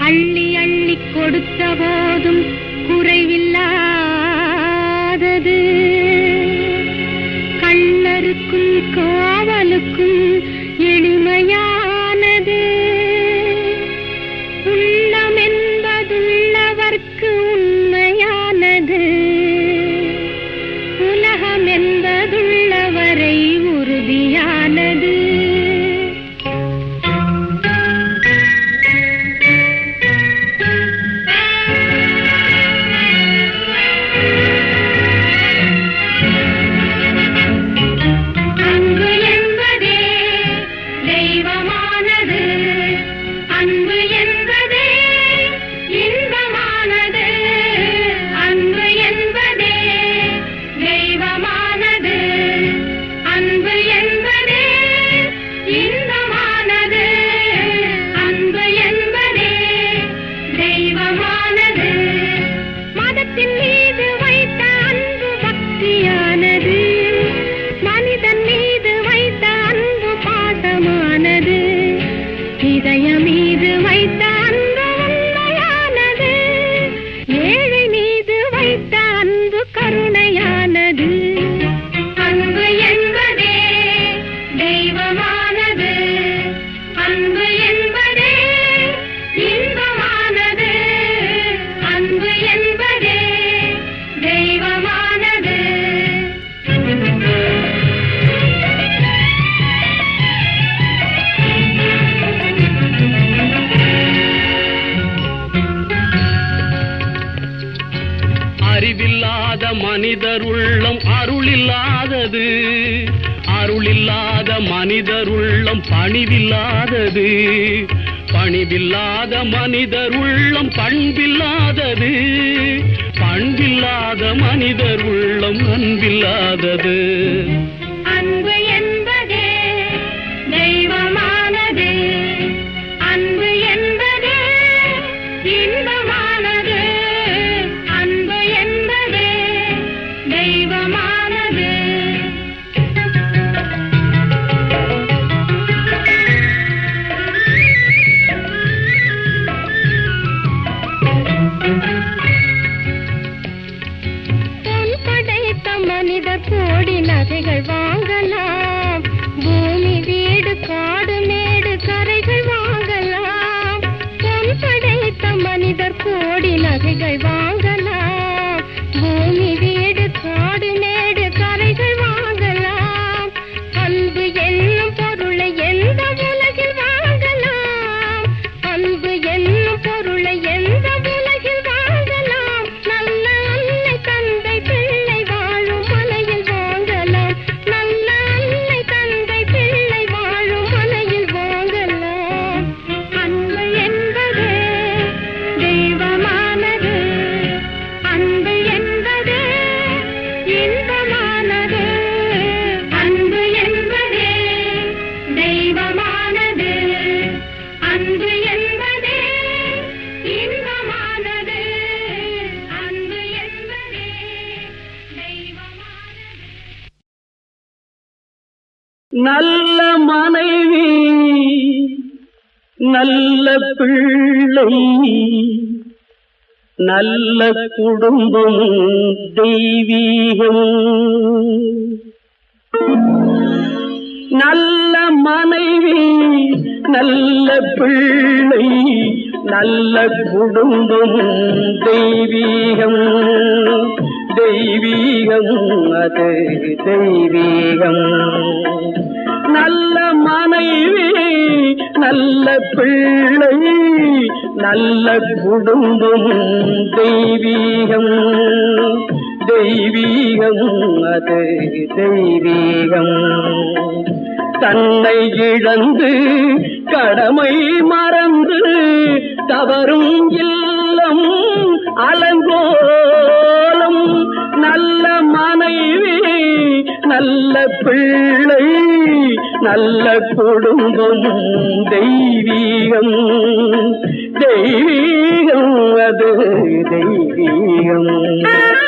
അള്ളി അള്ളി അള്ളിക്കൊടുത്ത പോതും பணிவில்லாதது அருளில்லாத மனிதருள்ளம் பணிவில்லாதது. பணிவில்லாத மனிதருள்ளம் பண்பில்லாதது. பண்பில்லாத மனிதருள்ளம் அன்பில்லாதது. பகைகள் வா நல்ல மனைவி நல்ல பிள்ளை நல்ல குடும்பம் தெய்வீகம். நல்ல மனைவி நல்ல பிள்ளை நல்ல குடும்பம் தெய்வீகம். தெய்வீகம் அது தெய்வீகம். நல்ல மனைவி நல்ல பிள்ளை நல்ல குடும்பம் தெய்வீகம். தெய்வீகம் அது தெய்வீகம். தன்னை இழந்து கடமை மறந்து தவறும் இல்லம் அலங்கோலம் நல்ல மனை நல்ல பிள்ளை நல்ல குடும்பம் தெய்வீகம். தெய்வீகம் அது தெய்வீகம்.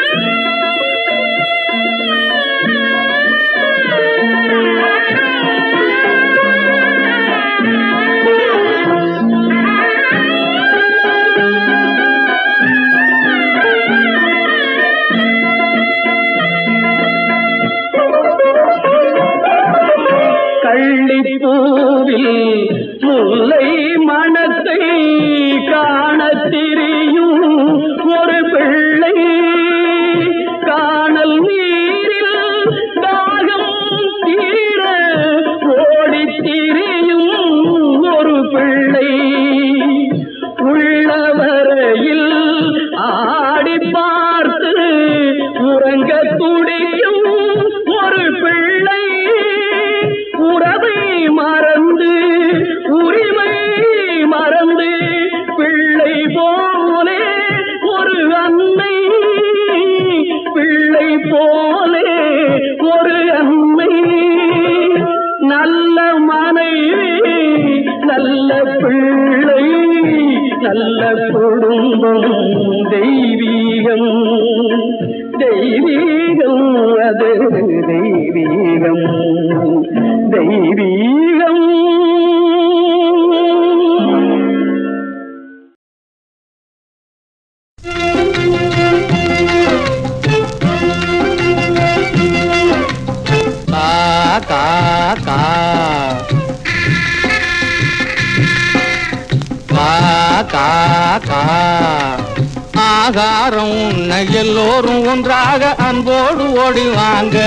ஓடி வாங்க.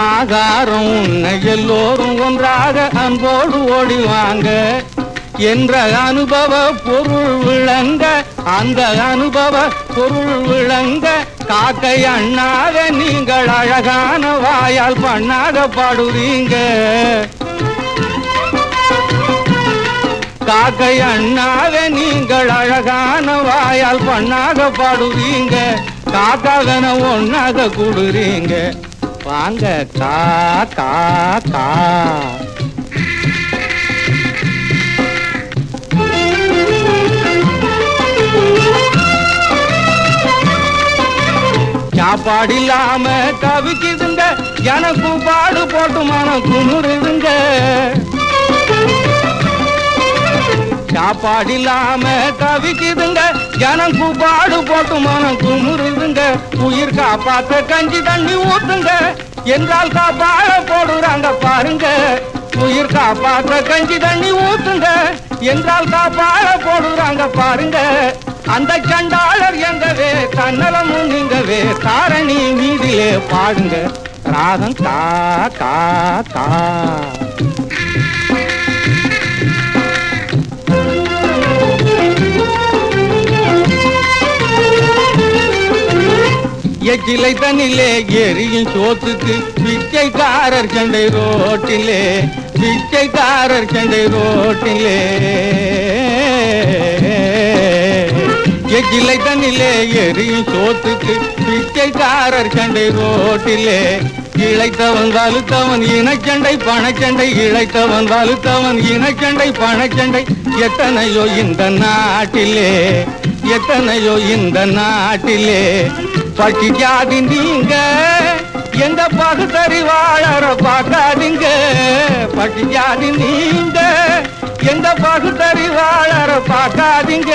ஆகாரம் உன்னை எல்லோரும் ஒன்றாக அன்போடு ஓடி வாங்க. என்ற அனுபவ பொருள் விளங்க அந்த அனுபவ பொருள் விளங்க காக்கை அண்ணாக நீங்கள் அழகான வாயால் பண்ணாக பாடுறீங்க காக்கை அண்ணாக நீங்கள் அழகான வாயால் பண்ணாக பாடுவீங்க. காக்காகன ஒன்னாக கூடுறீங்க. வாங்க கா கா கா சாப்பாடு இல்லாம தவிக்குதுங்க. எனக்கும் பாடு போட்டு மனம் குமுறுதுங்க. சாப்பாடு இல்லாம தவிக்குதுங்க. ஜனம் பாடு போட்டு மனம் குமுறுதுங்க. உயிர் காப்பாத்த கஞ்சி தண்ணி ஊத்துங்க. என்றால் காப்பாட போடுறாங்க பாருங்க. உயிர் காப்பாத்த கஞ்சி தண்ணி ஊத்துங்க. என்றால் காப்பாட போடுறாங்க பாருங்க. அந்த சண்டாளர் எங்கவே தன்னலமும் நீங்கவே தாரணி மீதிலே பாடுங்க. ராகம் தா தா. கா எச்சிலை தண்ணிலே எரியும் சோத்துக்கு பிச்சைக்காரர் சண்டை ரோட்டிலே பிச்சைக்காரர் சண்டை ரோட்டிலே. எச்சிலை தண்ணிலே எரியும் சோத்துக்கு பிச்சைக்காரர் சண்டை ரோட்டிலே. இழைத்தவன் வலுத்தவன் இனச்சண்டை பணச்சண்டை இழைத்தவன் வலுத்தவன் இனச்சண்டை பணச்சண்டை எத்தனையோ இந்த நாட்டிலே எத்தனையோ இந்த நாட்டிலே. பட்டிக்காதி நீங்க எந்த பகுத்தறிவாளர பார்க்காதீங்க. பட்டிக்காதி நீங்க எந்த பகுத்தறிவாளர பார்க்காதீங்க.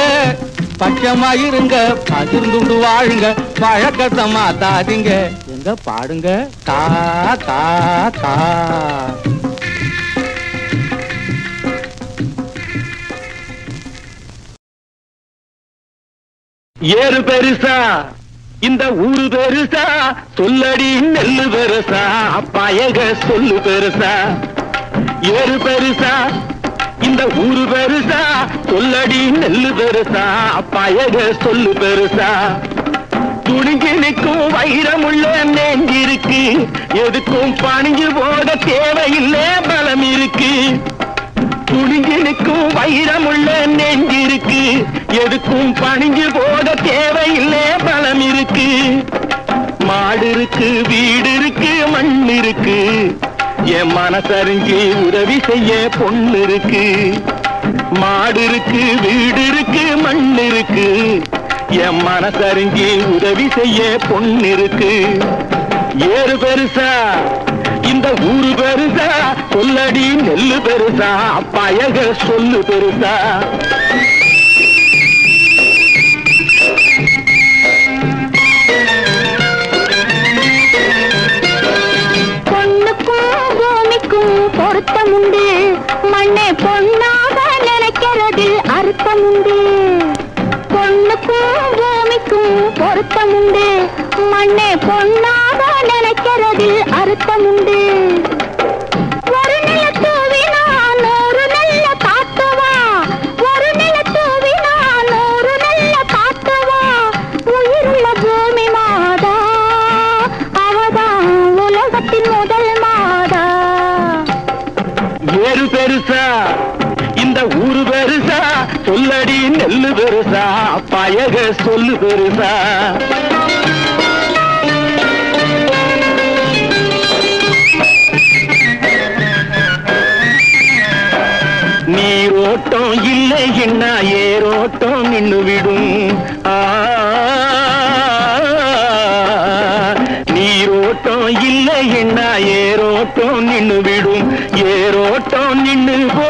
பச்சமாயிருங்க பகிர்ந்துண்டு வாழுங்க. பழக்கத்தை மாத்தாதீங்க. எங்க பாடுங்க? தா தா தா ஏறு பெருசா. இந்த ஊரு பெருசா? சொல்லடி நெல்லு பெருசா? பயக சொல்லு பெருசா? ஏறு பெருசா? இந்த ஊரு பெருசா? சொல்லடி நெல்லு பெருசா? பயக சொல்லு பெருசா? துணிஞ்சு நிற்கும் வைரமுள்ள நெஞ்சிருக்கு. எதுக்கும் பணிஞ்சு போக தேவையில்லை பலம் இருக்கு துணிஞ்சு நிற்கும் வைரமுள்ள நெஞ்சிருக்கு. எதுக்கும் பணிஞ்சு போக தேவையில்லை. பலம் இருக்கு. மாடு இருக்கு வீடு இருக்கு மண் இருக்கு. என் மனசறிஞ்சு உதவி செய்ய பொண்ணு இருக்கு. மாடு இருக்கு வீடு இருக்கு மண் இருக்கு. என் மனசறிஞ்சு உதவி செய்ய பொண்ணு இருக்கு. ஏறு பெருசா இந்த ஊரு பெருசா. சொல்லடி நெல்லு பெருசா பயக சொல்லு பெருசா. பூமிக்கும் மண்ணே மண்ணை நினைக்கிறதில் அர்த்தமுண்டு. சொல்லு பெருசா பயக சொல்லு பெருசா. நீரோட்டம் இல்லை என்ன ஏரோட்டம் நின்று விடும். நீரோட்டம் இல்லை என்ன ஏரோட்டம் நின்று விடும். ஏரோட்டம் நின்று போ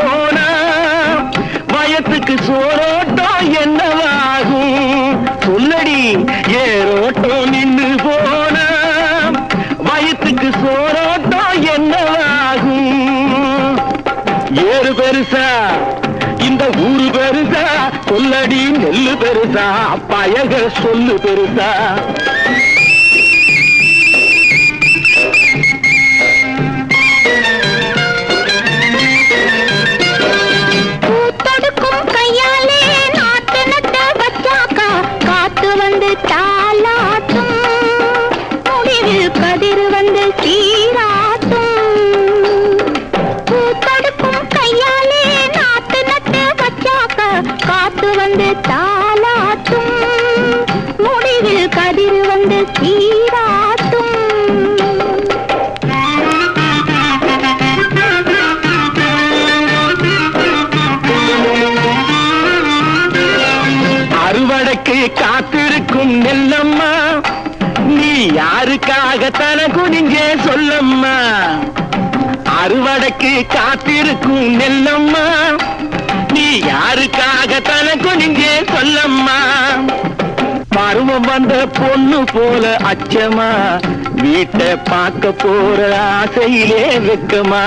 பெருசா பயக சொல்லு பெருசா? அறுவடைக்கு காத்திருக்கும் நெல்லம்மா நீ யாருக்காக தன குனிஞ்சே சொல்லம்மா? அறுவடைக்கு காத்திருக்கும் நெல்லம்மா நீ யாருக்காக தன குனிஞ்சே சொல்லம்மா? பருவம் வந்த பொண்ணு போல அச்சமா வீட்டை பார்க்க போற ஆசையிலே வெக்கமா?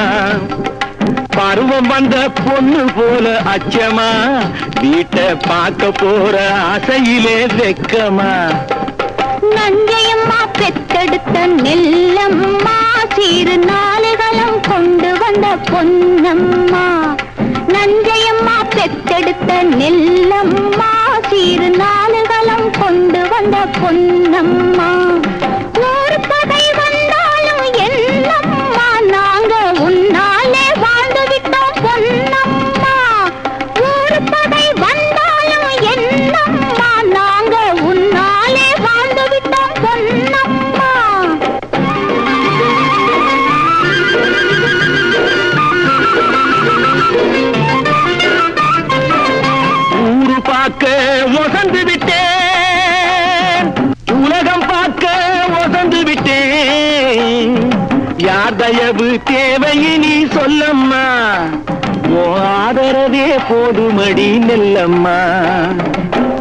பருவம் வந்த பொண்ணு போல அச்சமா. வீட்டை பார்க்க போற ஆசையிலே வெக்கமா. நஞ்சையம்மா பெத்தெடுத்த நெல்லம்மா சீரு நாளுகளும் கொண்டு வந்த பொன்னம்மா. நஞ்சையம்மா பெத்தெடுத்த நெல்லம்மா சீரு நாளுகளும் கொண்டு வந்த பொன்னம்மா. தயவு தேவையினி சொல்லம்மா. ஓ ஆதரவே போதுமடி நெல்லம்மா.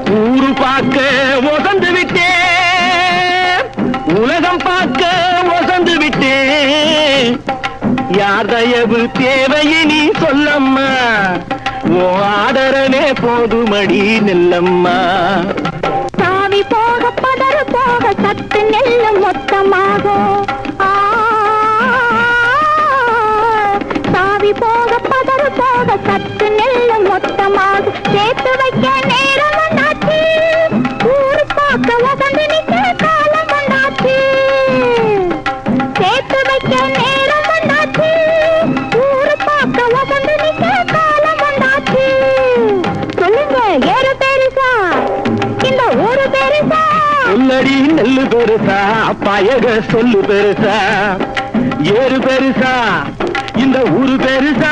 ஊரு பார்க்க ஒசந்து விட்டேன். உலகம் பார்க்க ஒசந்து விட்டேன். யார் தயவு தேவையினி சொல்லம்மா. ஓ ஆதரவே போதுமடி நெல்லம்மா. சாவி போக பதறு போக சத்து நெல்லு மொத்தமாக. ஆ, போக பதறு போக சத்து நெல்லும் மொத்தமாக சேர்த்து வைக்க நேரம் வந்தாச்சு ஊரு வசந்து நிற்க காலம் வந்தாச்சு சேர்த்து வைக்க நேரம் வந்தாச்சு ஊரு வசந்து நிற்க காலம் வந்தாச்சு சொல்லுங்க ஏறு பெருசா? இந்த ஊரு பெருசா? நெல்லு பெருசா. பயக சொல்லு பெருசா. ஏறு பெருசா. இந்த ஊரு பெருசா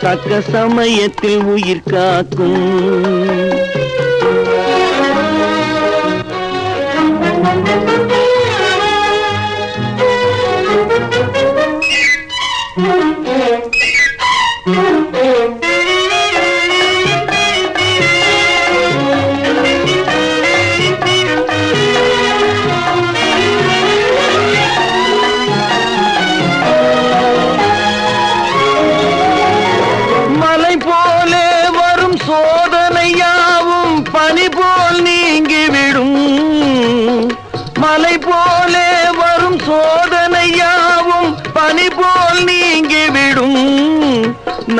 தக்க சமயத்தில் உயிர் காக்கும்.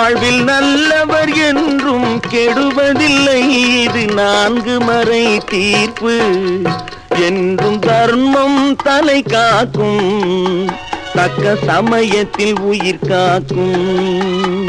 வாழ்வில் நல்லவர் என்றும் கெடுவதில்லை. இது நான்கு மறை தீர்ப்பு. என்றும் தர்மம் தலை காக்கும். தக்க சமயத்தில் உயிர் காக்கும்.